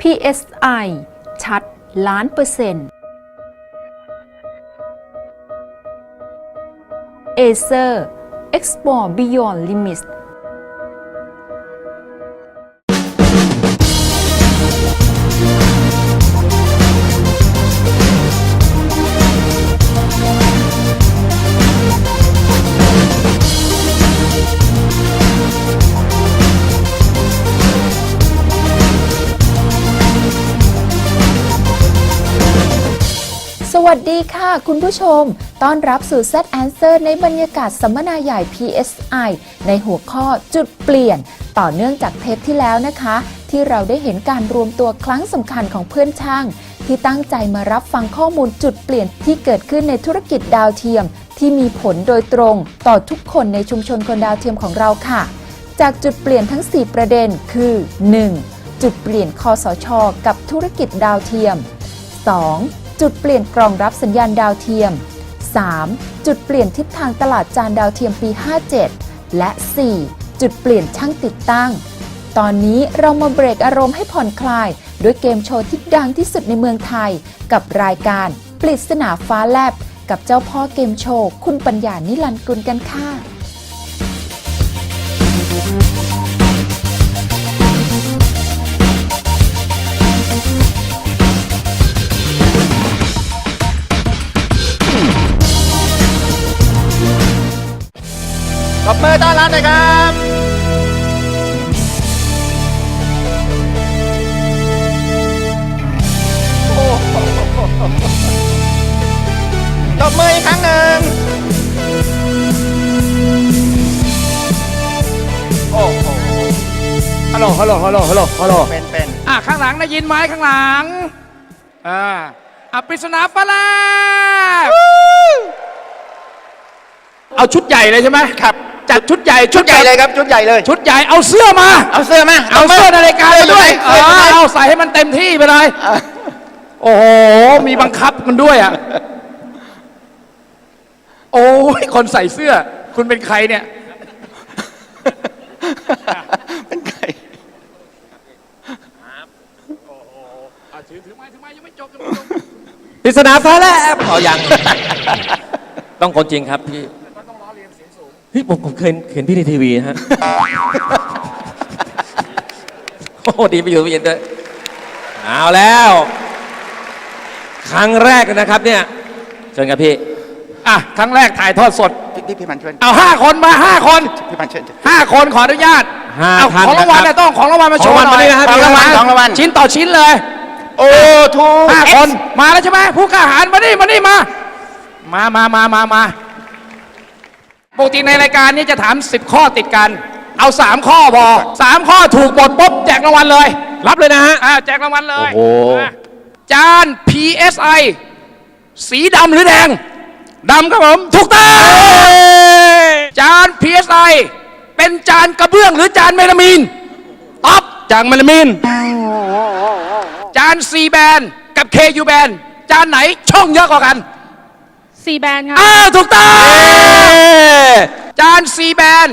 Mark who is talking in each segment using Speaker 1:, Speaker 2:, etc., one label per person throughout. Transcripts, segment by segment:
Speaker 1: PSI ชัดล้านเปอร์เซ็นต์ Acer Explore Beyond Limits วัสดีค่ะ คุณผู้ชม ต้อนรับสู่ Z Answer ในบรรยากาศสัมมนาใหญ่ PSI ในหัวข้อจุดเปลี่ยน ต่อเนื่องจากเทปที่แล้วนะคะ ที่เราได้เห็นการรวมตัวครั้งสำคัญของเพื่อนช่าง ที่ตั้งใจมารับฟังข้อมูลจุดเปลี่ยนที่เกิดขึ้นในธุรกิจดาวเทียม ที่มีผลโดยตรง ต่อทุกคนในชุมชนคนดาวเทียมของเราค่ะ จากจุดเปลี่ยนทั้ง 4 ประเด็นคือ 1. จุดเปลี่ยนคอสช กับธุรกิจดาวเทียม 2. จุดเปลี่ยนกล่องรับสัญญาณดาวเทียม 3. จุดเปลี่ยนทิศทางตลาดจานดาวเทียมปี 57 และ 4. จุดเปลี่ยนช่างติดตั้ง ตอนนี้เรามาเบรกอารมณ์ให้ผ่อนคลาย ด้วยเกมโชว์ที่ดังที่สุดในเมืองไทย กับรายการปริศนาฟ้าแลบ กับเจ้าพ่อเกมโชว์ คุณปัญญานิลันกุลกันค่ะ
Speaker 2: รบมือต้อนรับหน่อยครับโอ้โหตบมืออีกครั้งหนึ่ง โอ้โห
Speaker 3: ฮัลโหล ฮัลโหล ฮัลโหล ฮัลโหล ฮัลโหล
Speaker 2: เป็นเป็น
Speaker 3: อะข้างหลังได้ยินไหมข้างหลัง อ่าอะปริศนาฟ้าแลบเอาชุดใหญ่เลยใช่ไหม
Speaker 2: ครับ
Speaker 3: จัดชุดใหญ่
Speaker 2: ชุดใหญ่เลยครับชุดใหญ่เลย
Speaker 3: ชุดใหญ่เอาเสื้อมา
Speaker 2: เอาเสื้อมา
Speaker 3: เอาเสื้อนาฬิกามาด้วย
Speaker 2: เสื้ออยู่ไหน
Speaker 3: เออเอาใส่ให้มันเต็มที่ไปเลย
Speaker 2: เออ
Speaker 3: โอ้โหมีบังคับกันด้วยอะโอ้ยคนใส่เสื้อ คุณเป็นใครเนี่ย
Speaker 2: เป็นไง
Speaker 3: ถือถือไม้ถือไม้ยังไม่จบ
Speaker 4: ปริศนาฟ้าแลบเอายัง ต้องคนจริงครับพี่ เฮ้ยผมผมเคยเห็นพี่ในทีวีนะฮะ โอ้ดีไปอยู่พี่เย็นด้วยเอาแล้ว ครั้งแรกนะครับเนี่ยเชิญครับพี่
Speaker 3: อะครั้งแรกถ่ายทอดสด
Speaker 2: พี่พี่พี่มันช่วย
Speaker 3: เอาห้าคนมาห้าคน
Speaker 2: พี่มันช่วย
Speaker 3: ห้าคนขออนุญาต
Speaker 4: ห้า
Speaker 3: เอา
Speaker 4: ท่าน
Speaker 3: ของรางวัล
Speaker 4: นะครับ
Speaker 3: เนี่ยต้องของรางวัลมาโชว์
Speaker 4: ของ
Speaker 3: ห
Speaker 4: รางวัล
Speaker 3: น่อย
Speaker 4: มานี่นะครับ
Speaker 3: ของรางวัล
Speaker 2: ของรางวัล
Speaker 3: ชิ้นต่อชิ้นเลย
Speaker 2: โอ้ทู
Speaker 3: ห้าคนมาแล้วใช่ไหมผู้กล้าหาญมานี่มานี่มา มามามามามา ปกติในรายการนี้จะถาม 10 ข้อติดกัน เอา 3 ข้อพอสามข้อถูกหมดปุ๊บแจกรางวัลเลย
Speaker 4: รับเลยนะฮะ
Speaker 3: อ่าแจกรางวัลเลย
Speaker 4: โอ้โห
Speaker 3: มาจาน PSI สีดำหรือแดงดำครับผมถูกต้องจาน PSI เป็นจานกระเบื้องหรือจานเมลามีนตอบจานเมลามีนจาน C แบนกับ KU แบนจานไหนช่องเยอะกว่ากัน
Speaker 5: ซีแบนค่ะ
Speaker 3: อ้าวถูกต้องจาน C แบน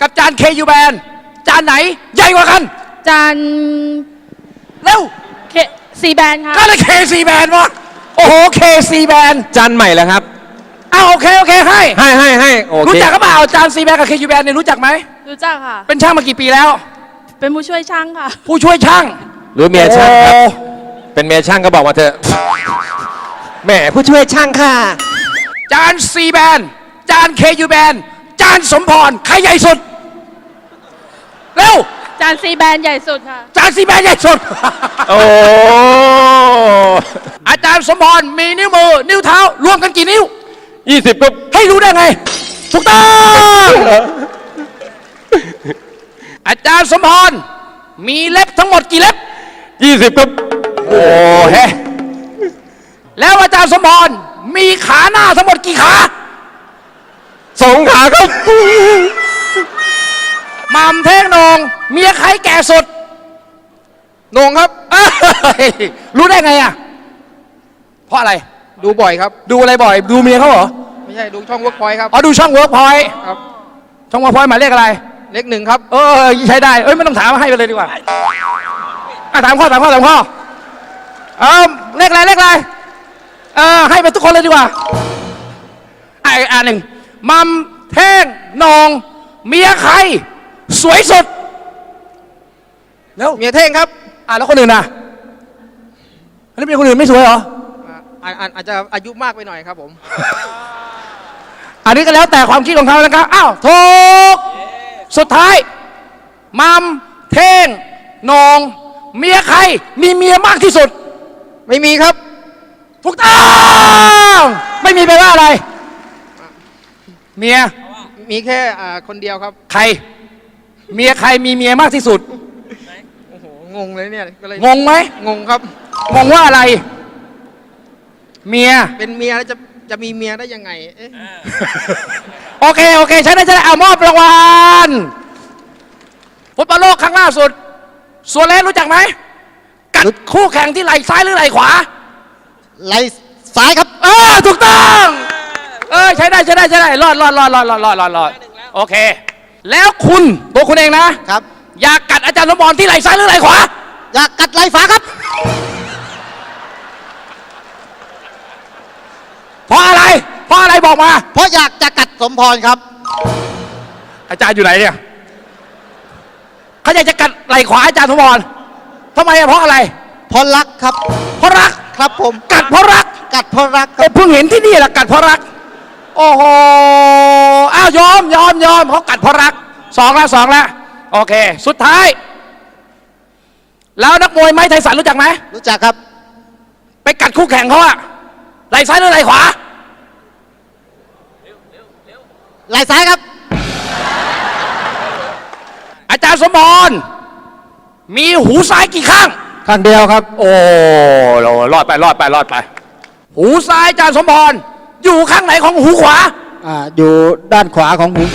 Speaker 3: กับจาน KU แบนจานไหนใหญ่กว่ากัน
Speaker 5: จาน
Speaker 3: เร็ว
Speaker 5: เคซีแบนค่ะ
Speaker 3: ก็เลย KC แบนวะโอ้โห KC แบน
Speaker 4: จานใหม่แล้วครับ
Speaker 3: อ้าวโอเคโอเคให้
Speaker 4: ให้ให้ให้โอเค
Speaker 3: รู้จักก็เปล่าจาน C แบนกับ KU แบนเนี่ยรู้จักไหม
Speaker 5: รู้จักค่ะ
Speaker 3: เป็นช่างมากี่ปีแล้ว
Speaker 5: เป็นผู้ช่วยช่างค่ะ
Speaker 3: ผู้ช่วยช่าง
Speaker 4: หรือเมียช่างครับ
Speaker 3: โอ้
Speaker 4: เป็นเมียช่างก็บอกมาเถอะแหมผู้ช่วยช่างค่ะ
Speaker 3: จาน C แบนจาน KU แบนจานสมพรใครใหญ่สุด เร็ว
Speaker 5: จานซีแบนใหญ่สุดค่ะ
Speaker 3: จานซีแบนใหญ่สุด
Speaker 4: โอ้
Speaker 3: อาจารย์สมพรมีนิ้วมือ นิ้วเท้า รวมกันกี่นิ้ว
Speaker 4: ยี่สิบก็
Speaker 3: ให้รู้ได้ไงถูกต้อง อาจารย์สมพรมีเล็บทั้งหมดกี่เล็บ
Speaker 4: ยี่สิบก็
Speaker 3: โอ้เฮ้แล้วอาจารย์สมพร มีขาหน้าทั้งหมดกี่ขา
Speaker 4: สองขาครับ
Speaker 3: หม่ำเท่งโหนงเมียใครแก่สุดโหนงครับเอ้ยรู้ได้ไงอะ เพราะอะไร
Speaker 6: ดูบ่อยครับ
Speaker 3: ดูอะไรบ่อย ดูเมียเขาเหรอ
Speaker 6: ไม่ใช่ดูช่องเวิร์กพอยครับ
Speaker 3: อ๋อ ดูช่องเวิร์กพอยต์
Speaker 6: ครับ
Speaker 3: ช่องเวิร์กพอยต์หมายเลขอะไร
Speaker 6: เลขหนึ่งครับ
Speaker 3: เออใช้ได้ เอ้ยไม่ต้องถามให้ไปเลยดีกว่าอะถามข้อถามข้อถามข้อ เออเลขอะไรเลขอะไร เออให้ไปทุกคนเลยดีกว่าอะอีกอันหนึ่งมัมเท่งนองเมียใคร สวยสุดแล้ว
Speaker 6: เมียเท่งครับ
Speaker 3: อะแล้วคนอื่นน่ะอันนี้เป็นคนอื่นไม่สวยเหรอ
Speaker 6: อ่าอาจอาจจะอายุมากไปหน่อยครับผม
Speaker 3: อันนี้ก็แล้วแต่ความคิดของเขานะครับ อ้าวถูก สุดท้าย มัม เท่งนอง เมียใคร มีเมียมากที่สุด
Speaker 6: ไม่มีครับ
Speaker 3: ถูกต้องไม่มีแปลว่าอะไร เมีย
Speaker 6: มีแค่อ่าคนเดียวครับ
Speaker 3: ใคร เมียใครมีเมียมากที่สุด
Speaker 6: โอ้โห งงเลยเนี่ย ก็เลย
Speaker 3: งงไหม
Speaker 6: งงครับ
Speaker 3: งงว่าอะไร เมีย
Speaker 6: เป็นเมียแล้วจะจะมีเมียได้ยังไง เอ๊ะ
Speaker 3: โอเค โอเคใช้ได้ใช้ได้เอามอบรางวัลฟุตบอลโลกครั้งล่าสุดส่วนเล่นรู้จักไหมกัดคู่แข่งที่ไหล่ซ้ายหรือไหล่ขวา
Speaker 6: ไหลซ้ายครับ
Speaker 3: เออถูกต้อง เออใช้ได้ใช้ได้ใช้ได้รอดรอดรอดรอดรอดรอดรอดรอดโอเค แล้วคุณตัวคุณเองนะ
Speaker 6: ครับ
Speaker 3: อยากกัดอาจารย์สมบรที่ไหล่ซ้ายหรือไหล่ขวา
Speaker 6: อยากกัดไหลฟ้าครับ
Speaker 3: เพราะอะไร เพราะอะไรบอกมา
Speaker 6: เพราะอยากจะกัดสมพรครับ
Speaker 3: อาจารย์อยู่ไหนเนี่ยเขาอยากจะกัดไหล่ขวาอาจารย์สมบรทำไมอะเพราะอะไร
Speaker 6: เพราะรักครับ
Speaker 3: เพราะรัก
Speaker 6: ครับผม
Speaker 3: กัดเพราะรัก
Speaker 6: กัดเพราะรักค
Speaker 3: เอ้
Speaker 6: รับ
Speaker 3: ยเพิ่งเห็นที่นี่แหละกัดเพราะรัก โอ้โหอ้าวยอมยอมยอมเขากัดเพราะรักสองแล้วสองแล้วโอเค สุดท้าย แล้วนักมวยไม้ไทสันรู้จักไหม
Speaker 6: รู้จักครับ
Speaker 3: ไปกัดคู่แข่งเขาอะไหล่ซ้ายหรือไหล่ขวา
Speaker 6: ไหลซ้ายครับ
Speaker 3: อาจารย์สมพรมีหูซ้ายกี่ข้าง
Speaker 6: ข้างเดียวครับ
Speaker 3: โอ้เรารอดไปรอดไปรอดไป หูซ้ายอาจารย์สมพรอยู่ข้างไหนของหูขวา
Speaker 6: อ่าอยู่ด้านขวาของผม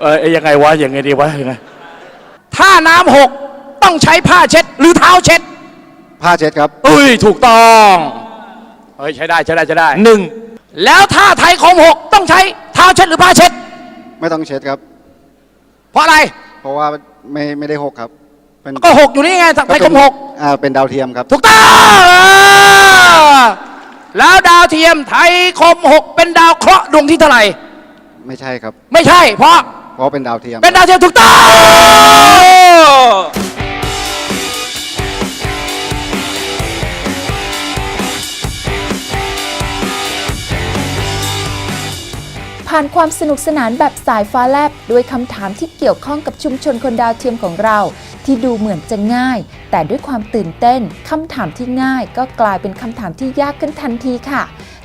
Speaker 3: เออยังไงวะยังไงดีวะยังไงถ้าน้ำหกต้องใช้ผ้าเช็ด หรือเท้าเช็ด
Speaker 6: ผ้าเช็ดครับ
Speaker 3: เอ้ยถูกต้องเฮ้ยใช้ได้ใช้ได้ใช้ได้
Speaker 6: หนึ่ง
Speaker 3: แล้วถ้าไทยของหกต้องใช้เท้าเช็ดหรือผ้าเช็ด
Speaker 7: ไม่ต้องเช็ดครับ
Speaker 3: เพราะอะไร
Speaker 7: เพราะว่าไม่ไม่ได้หกครับเป็น
Speaker 3: ก็หกอยู่นี่ไงไทยของหก
Speaker 7: อ่าเป็นดาวเทียมครับ
Speaker 3: ถูกต้องเออแล้วดาวเทียมไทยคมหกเป็นดาวเคราะห์ดวงที่เท่าไหร่
Speaker 7: ไม่ใช่ครับ
Speaker 3: ไม่ใช่ เพราะ
Speaker 7: เพราะเป็นดาวเทียม
Speaker 3: เป็นดาวเทียมถูกต้องา
Speaker 1: นความสนุกสนานแบบสายฟ้าแลบด้วยคำถามที่เกี่ยวข้องกับชุมชนคนดาวเทียมของเรา ที่ดูเหมือนจะง่าย แต่ด้วยความตื่นเต้นคำถามที่ง่าย ก็กลายเป็นคำถามที่ยากขึ้นทันทีค่ะ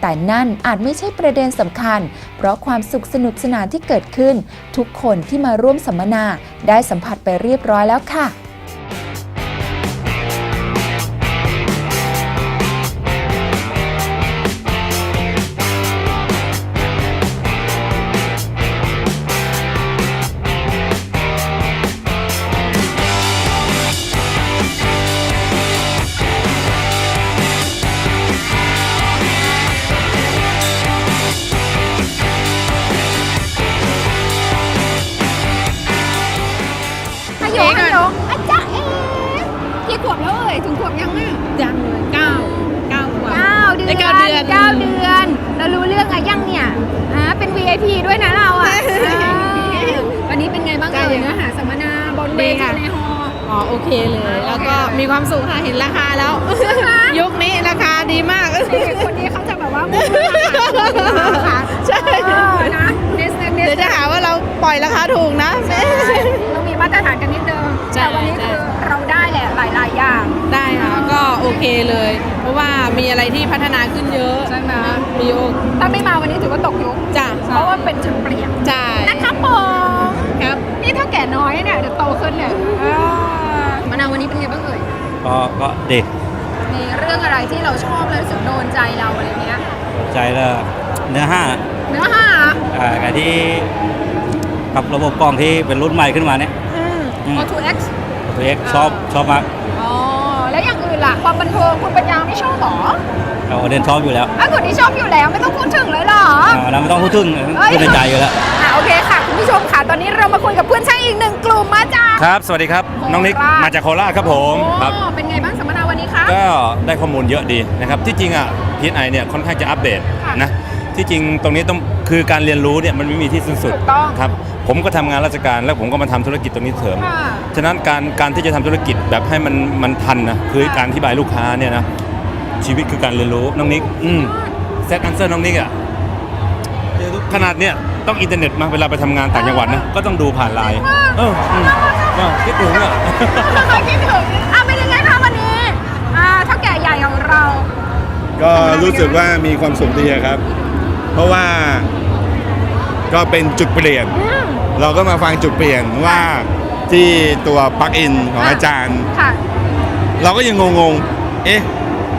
Speaker 1: แต่นั่นอาจไม่ใช่ประเด็นสำคัญ เพราะความสุขสนุกสนานที่เกิดขึ้น ทุกคนที่มาร่วมสัมมนาได้สัมผัสไปเรียบร้อยแล้วค่ะ
Speaker 8: ถึงขวบยังอะ
Speaker 5: ยังเลยเก้าเก้าขวบ
Speaker 8: เก้าเดือน
Speaker 5: ได้เก้าเดือน
Speaker 8: เก้าเดือน เรารู้เรื่องอะยังเนี่ยอ่าเป็น VIP ด้วยนะเราอะอ่าวันนี้เป็นไงบ้างเอ่ยเนื้อหาสัมมนาบนเว
Speaker 5: ดี
Speaker 8: ที
Speaker 5: ค่ะ
Speaker 8: ในฮอลล์
Speaker 5: อ๋อโอเคเลย แล้วก็มีความสุขค่ะเห็นราคาแล้ว ยุคนี้ราคาดีมาก
Speaker 8: เด็กคนนี้เขาจะแบบว่ามุ่งมั่นราคา
Speaker 5: ใช่
Speaker 8: เออนะเนสเนสเน
Speaker 5: เดี๋ยว
Speaker 8: ส
Speaker 5: จะหาว่าเราปล่อยราคาถูกนะ
Speaker 8: ต้อง มีมาตรฐานกันนิดนึง
Speaker 5: ใช่
Speaker 8: แต่วันนี้
Speaker 5: ใช่
Speaker 8: คือเราได้แหละหลาย ๆ อย่าง
Speaker 5: ได้ค่ะก็โอเคเลย เพราะว่ามีอะไรที่พัฒนาขึ้นเยอะ
Speaker 8: ใช่ไหม
Speaker 5: มีโอ
Speaker 8: ถ้าไม่มาวันนี้ถือว่าตกยุค
Speaker 5: จ้ะ
Speaker 8: เพราะว่าเป็นจุดเปลี่ยน
Speaker 5: ใช่
Speaker 8: นะครับผม
Speaker 5: ครับ
Speaker 8: นี่ถ้าแก่น้อยเนี่ยเดี๋ยวโตขึ้นเนี่ยมะนาววันนี้เป็นไงบ้างเอ่ย
Speaker 9: ก็ก็เด็ก
Speaker 8: มีเรื่องอะไรที่เราชอบแล้วรู้สึกโดนใจเราอะไรเงี้ย
Speaker 9: ใจแล้วเนื้อห้า
Speaker 8: เนื้อหา
Speaker 9: อ่าการที่กับระบบกล้องที่เป็นรุ่นใหม่ขึ้นมาเนี่ย
Speaker 8: อืม
Speaker 9: อืม
Speaker 8: O2X
Speaker 9: ตัวเอกชอบชอบมาก
Speaker 8: อ๋อ แล้วอย่างอื่นล่ะ ความบันเทิงคุณปัญญาไม่ชอบหรอ
Speaker 9: เอาประเด็นชอบอยู่แล้ว
Speaker 8: อะคนที่ชอบอยู่แล้วไม่ต้องพูดถึงเลยเหรอ
Speaker 9: อ่าเราไม่ต้องพูดถึง
Speaker 8: เอ้ย
Speaker 9: พูดในใจอยู่แล้ว
Speaker 8: อะโอเคค่ะ คุณผู้ชมค่ะ ตอนนี้เรามาคุยกับเพื่อนช่างอีกหนึ่งกลุ่มมาจาก
Speaker 10: ครับ สวัสดีครับ น้องนิก
Speaker 8: โคราช
Speaker 10: มาจากโคราชครับผมครับ
Speaker 8: โอ้เป็นไงบ้างสัมมนาวันนี้คะ
Speaker 10: ก็ได้ข้อมูลเยอะดีนะครับ ที่จริงอะ PSI เนี่ยค่อนข้างจะอัปเดต
Speaker 8: ค่ะ
Speaker 10: นะ ที่จริงตรงนี้ต้องคือการเรียนรู้เนี่ยมันไม่มีที่สิ้นสุด
Speaker 8: ถูกต้อง
Speaker 10: ครับผมก็ทำงานราชการแล้วผมก็มาทำธุรกิจตรงนี้เสริม
Speaker 8: ค่ะ
Speaker 10: ฉะนั้นการการที่จะทำธุรกิจแบบให้มันมันทันนะคือ
Speaker 8: ค่ะ
Speaker 10: การอธิบายลูกค้าเนี่ยนะชีวิตคือการเรียนรู้น้องนิกอืมเซตอันเซอร์น้องนิกอะขนาดเนี่ยต้องอินเทอร์เน็ตมาเวลาไปทำงานต่างจังหวัดนะก็ต้องดูผ่านไลน์เอออืมก็คิดถึงอะ
Speaker 8: เคยคิดถึงอะเป็นยังไงคะวันนี้อ่าเท่าแก่ใหญ่ของเรา
Speaker 11: ก็รู้สึกว่ามีความสุขดีครับ เพราะว่าก็เป็นจุดเปลี่ยน เราก็มาฟังจุดเปลี่ยนว่าที่ตัวปลั๊กอินของ
Speaker 8: อะ
Speaker 11: อาจารย์
Speaker 8: ค่ะ
Speaker 11: เราก็ยังงงๆ เอ๊ะ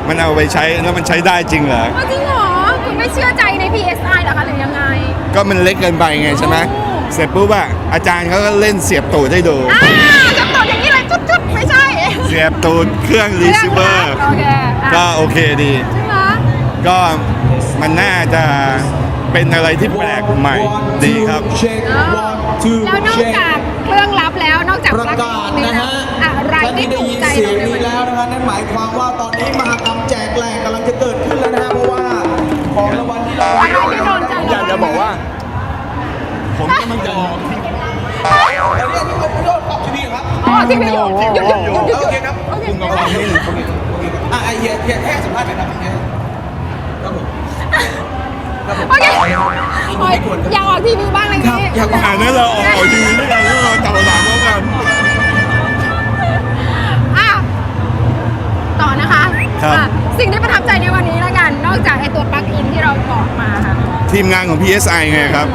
Speaker 11: มันเอาไปใช้แล้วมันใช้ได้จริงเหรอ
Speaker 8: เอาจริงเหรอ คุณไม่เชื่อใจใน PSI เหรอคะหรือยังไง
Speaker 11: ก็มันเล็กเกินไปไงใช่ไหม
Speaker 8: โอ้
Speaker 11: เสร็จปุ๊บอะอาจารย์เขาก็เล่นเสียบตูดให้ดู
Speaker 8: อ่าจะตอบอย่างนี้เลยจุดๆไม่ใช่
Speaker 11: เสียบตูดเครื่องรีเซิเวอร์
Speaker 8: โอเคอะ
Speaker 11: ก็โอเคดี
Speaker 8: ใช่ไหม
Speaker 11: ก็ มันน่าจะเป็นอะไรที่แปลกใหม่ดีครับ
Speaker 8: แล้วนอกจากเครื่องรับแล้วนอกจากปลั๊กอินนี่นะอะไรที่ถูกใจเราในวันนี้
Speaker 12: นะคะนั่นหมายความว่าตอนนี้มหากรรมแจกแหลกกำลังจะเกิดขึ้นแล้วนะฮะเพราะว่าของรางวัลที่เรา
Speaker 8: อะไรที่โดนใจ
Speaker 11: อยากจะบอกว่า ผมกำลังจะออก
Speaker 12: เดี๋ยวนี้พี่ขอโทษขอบทีวีครับ
Speaker 8: อ๋อที่ไม่หยุดหยุดหยุดหยุดหยุดหยุด
Speaker 12: โอเคครับ
Speaker 8: โอเค
Speaker 11: คุณกับความนี่
Speaker 12: โอเคโอเคครับอะไอเฮียเฮียแค่สัมภาษณ์หน่อยครับเฮียครับผม
Speaker 8: โอเคโอ๊ยอยากออกทีวีบ้างอะไรอย่างนี้
Speaker 11: อยากอ่านนั้นเราออกออกทีวีด้วยกันแล้วเราจับหลังแล้วกัน
Speaker 8: อะต่อนะคะ
Speaker 11: ครับ
Speaker 8: อะสิ่งที่ประทับใจในวันนี้แล้วกัน นอกจากไอตัวปลั๊กอินที่เราบอกมาค่ะ
Speaker 11: ทีมงานของ PSI ไงครับ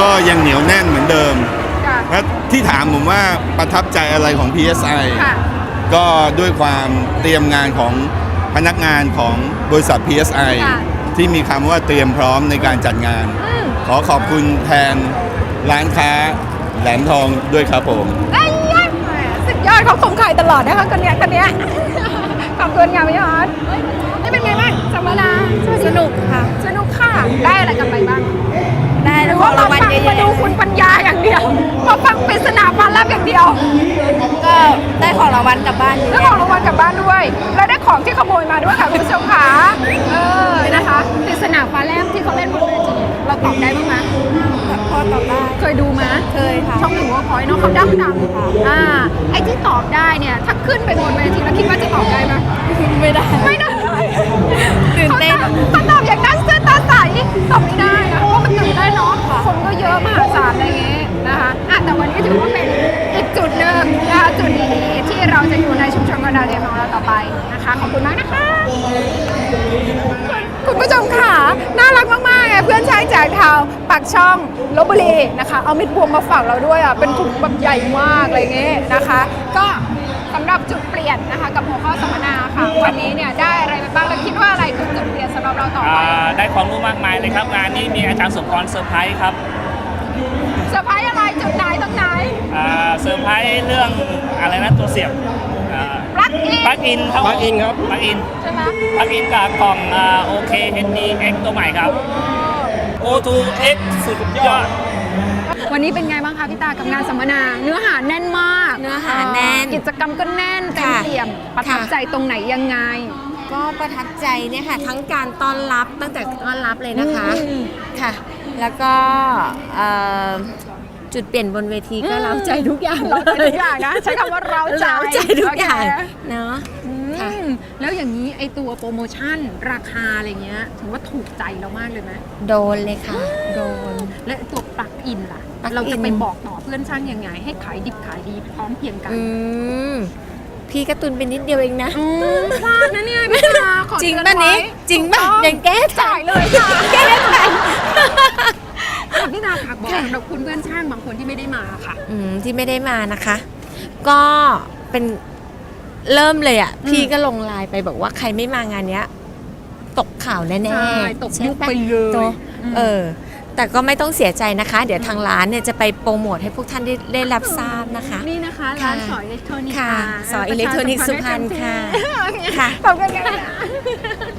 Speaker 11: ก็ยังเหนียวแน่นเหมือนเดิม
Speaker 8: ค่ะ
Speaker 11: และที่ถามผมว่าประทับใจอะไรของ PSI
Speaker 8: ค่ะ
Speaker 11: ก็ด้วยความเตรียมงานของพนักงานของบริษัท PSI
Speaker 8: ค่ะ
Speaker 11: ที่มีคำว่าเตรียมพร้อมในการจัดงาน
Speaker 8: อืม
Speaker 11: ขอขอบคุณแทนร้านค้าแหลมทองด้วยครับผม
Speaker 8: ไอ้ยะแหมสุดยอดเขาคงขายตลอดนะคะคนเนี้ยคนเนี้ยขอบคุณค่ะพี่ออสนี่เป็นไงบ้างสัมมนาสนุกค่ะ สนุกค่ะ ได้อะไรกลันไปบ้าง ได้แล้วก็เราฟังมาดูคุณปัญญาอย่างเดียวมาฟังปริศนาฟ้าแลบอย่างเดียว ก็ได้ของรางวัลกลับบ้านได้ของรางวัลกลับบ้านด้วย แล้วได้ของที่ขโมยมาด้วยค่ะคุณผู้ชมค่ะเออนะคะปริศนาฟ้าแลบที่เขาเล่นบนเวทีเราตอบได้บ้างไหมพอตอบได้เคยดูไหมเคยค่ะช่องหนึ่งว่าพอยเนาะเขาดังดังๆอ่าไอ้ที่ตอบได้เนี่ยถ้าขึ้นไปบนเวทีแล้วคิดว่าจะตอบได้ไหมไม่ได้ไม่ได้ตื่นเต้นเขาตอบอย่างนั้นเสื้อตาใสตอบไม่ได้นะเพราะว่ามันตื่นได้นเนาะคนก็เยอะมหาศาลอะไรอย่างเงี้ยนะคะอะแต่วันนี้ถือว่าเป็นอีกจุดหนึ่งนะคะจุดดีๆที่เราจะอยู่ในชุมชนกระดาเรียนของเราต่อไปนะคะขอบคุณมากนะคะคุณผู้ชมค่ะน่ารักมากๆไงเพื่อนชายจากทาวปากช่องลบบุรีนะคะ เอามิดพวงมาฝากเราด้วยอะเป็นถุงแบบใหญ่มากอะไรเงี้ยนะคะ ก็ สำหรับจุดเปลี่ยนนะคะกับหัวข้อสัมมนาค่ะ วันนี้เนี่ยได้อะไรไปบ้างแล้วคิดว่าอะไรคือจุดเปลี่ยนสำหรับเราต่อไป
Speaker 9: อ่าได้ความรู้มากมายเลยครับ งานนี้มีอาจารย์สมพรเซอร์ไพรส์ครับ
Speaker 8: เซอร์ไพรส์อะไรจุดไหนตรงไหน
Speaker 9: อ่าเซอร์ไพรส์เรื่องอะไรนะตัวเสียบอ่า
Speaker 8: ปลั๊กอิน
Speaker 9: ปลั๊กอินครับปลั๊กอินครับปลั๊กอิน
Speaker 8: ใช่ไหม
Speaker 9: ปลั๊กอินกับกล่องโอเค HDX ตัวใหม่ครับ O2X สุดยอด
Speaker 8: วันนี้เป็นไงบ้าง คะพี่ตากับงานสัมมนา เนื้อหาแน่นมาก
Speaker 13: เนื้อหาแน่น
Speaker 8: กิจกรรมก็แน่นเต็ม
Speaker 13: ค่ะ
Speaker 8: เปี่ยม ประทับ
Speaker 13: ค่ะ
Speaker 8: ใจตรงไหนยังไง
Speaker 13: ก็ประทับใจเนี่ยค่ะทั้งการต้อนรับตั้งแต่ต้อนรับเลยนะคะ
Speaker 8: อืม
Speaker 13: ค่ะ แล้วก็เอ่อจุดเปลี่ยนบนเวทีก็เร้าใจทุกอย่าง
Speaker 8: เราใจทุกอย่างนะ ใช้คำว่าเราใจ
Speaker 13: เร้าใจทุกอย่าง
Speaker 8: โเค
Speaker 13: เนาะ
Speaker 8: อืม
Speaker 13: ค่ะ
Speaker 8: แล้วอย่างนี้ไอตัวโปรโมชั่นราคาอะไรเงี้ยถือว่าถูกใจเรามากเลยไหม
Speaker 13: โดนเลยค่ะ โดน
Speaker 8: และไอ้ตัวปลั๊กอินล่ะ
Speaker 13: ปลั๊กอิน
Speaker 8: เราจะไปบอกต่อเพื่อนช่างยังไง ให้ขายดิบขายดีพร้อมเพรียงกัน
Speaker 13: อืมพี่กระตุนไปนิดเดียวเองนะ
Speaker 8: อืมพลาดนะเนี่ยพี่ตาขอ
Speaker 13: จริง
Speaker 8: เตือ
Speaker 13: ป่ะ
Speaker 8: ไว้
Speaker 13: นี้จริงป่ะ
Speaker 8: ถูกต้อง
Speaker 13: ยังแก้จ่า
Speaker 8: จ่ายยเลยค่ะแก้จ่ายพี่นาฝากบอกสำหรับคุณเพื่อนช่างบางคนที่ไม่ได้มาค่ะ
Speaker 13: อืมที่ไม่ได้มานะคะ ก็เป็น เริ่มเลยอะ พี่ก็ลงไลน์ไปบอกว่าใครไม่มางานเนี้ย ตกข่าวแน่ๆ
Speaker 8: ใช่ตกยุค
Speaker 13: ใช่ะ
Speaker 8: ไปเลย
Speaker 13: โต
Speaker 8: อืม
Speaker 13: เออ แต่ก็ไม่ต้องเสียใจนะคะ เดี๋ยวทางร้านเนี่ยจะไปโปรโมทให้พวกท่านได้ได้รับทราบนะคะ
Speaker 8: นี่นะคะ ร้านสออิเล็กทรอนิกส์
Speaker 13: ค่ะาสออิเล็กทรอนิกส์สุพรรณค่ะค่ะ
Speaker 8: ขอบคุณค่ะ